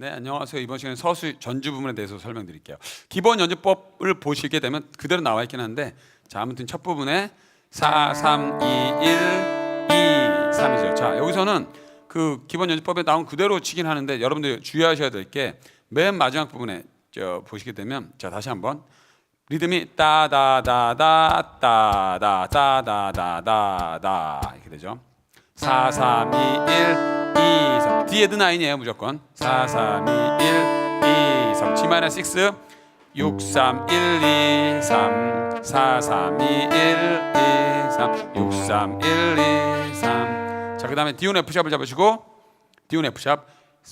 네, 안녕하세요. 이번 시간에 서술 전주 부분에 대해서 설명드릴게요. 기본 연주법을 보시게 되면 그대로 나와 있긴 한데 자, 아무튼 첫 부분에 4 3 2 1 2 3이죠. 자, 여기서는 그 기본 연주법에 나온 그대로 치긴 하는데 여러분들 주의하셔야 될 게 맨 마지막 부분에 저 보시게 되면 자, 다시 한번 리듬이 따다다다 따다다다다다 이렇게 되죠. 4 3 2 1 2 3 뒤에 드 나인이에요 무조건. 4 3 2 1 2 3 G 마이너 6 6 3 1 2 3 4 3 2 1 2 3 6 3 1 2 3 자, 그 다음에 디온 F 샵을 잡으시고 디온 F 샵.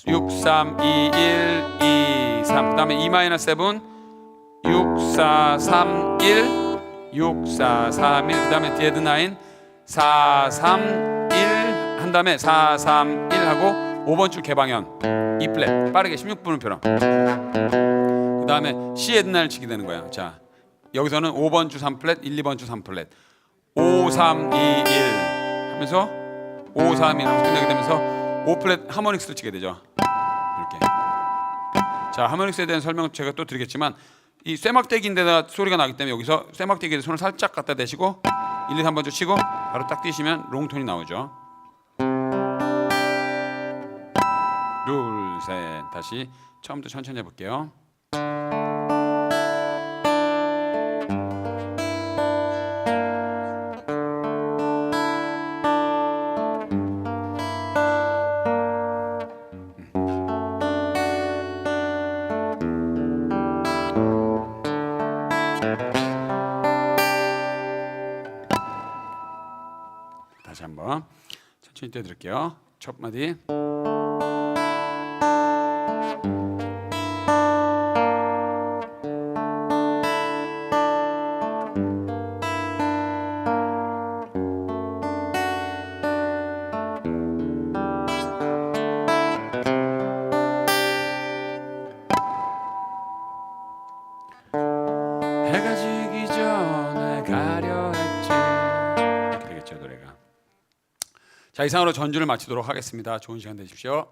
6 3 2 1 2 3 그 다음에 E 마이너 7 6 4 3 1 6 4 3 1 그 다음에 뒤에 드 나인 4 3 1 한 다음에 4 3 1 하고 5번 줄 개방현. E 플랫. 빠르게 16분음표로 그 다음에 C 에드나를 치게 되는 거예요 자 여기서는 5번 줄 3 플랫 1 2번 줄 3 플랫. 5 3 2 1 하면서 5 3 1 하면서 끝내게 되면서 5 플랫 하모닉스로 치게 되죠. 이렇게. 자 하모닉스에 대한 설명 제가 또 드리겠지만 이 쇠막대기인데다 소리가 나기 때문에 여기서 쇠막대기에 손을 살짝 갖다 대시고 1, 2, 3번 줄 치고 바로 딱 뛰시면 롱톤이 나오죠 둘, 셋. 다시 처음부터 천천히 해볼게요. 다시 한번 천천히 떼드릴게요. 첫 마디 해가 지기 전에 가려 했지. 되겠죠 노래가. 자 이상으로 전주를 마치도록 하겠습니다. 좋은 시간 되십시오